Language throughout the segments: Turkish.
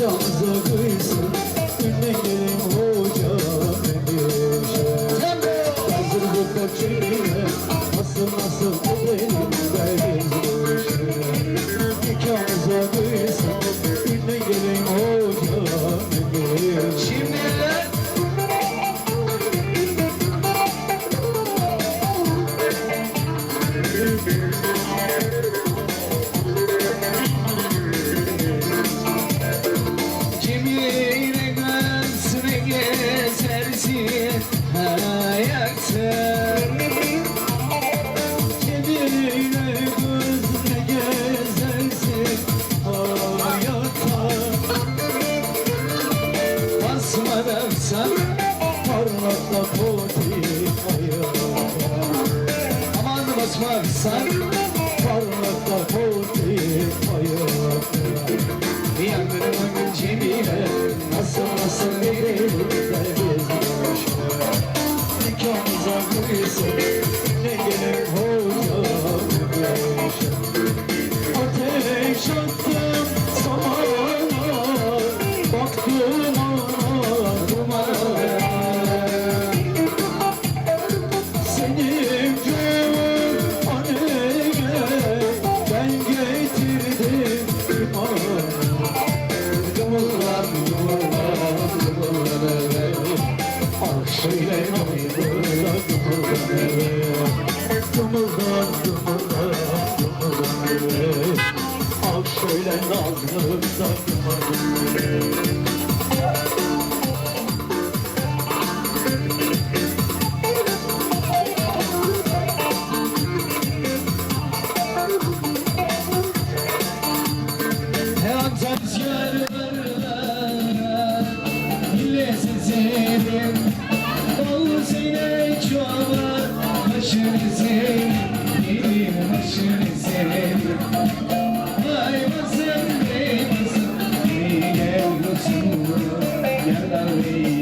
Çok zor değilsin tercih hayatta Kibirle gözle gezersin hayatta Basmadan sen parmakla poti Aman basma sen Al şöyle nazlı zamanı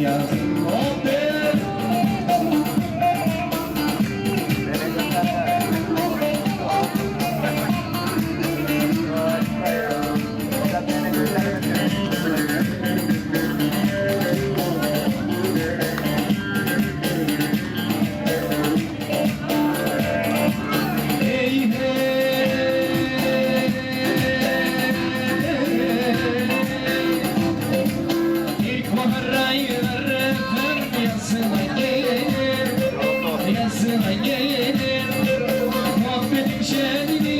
Yeah. Yazına gelir Yazına gelir. Muhabbetim şenini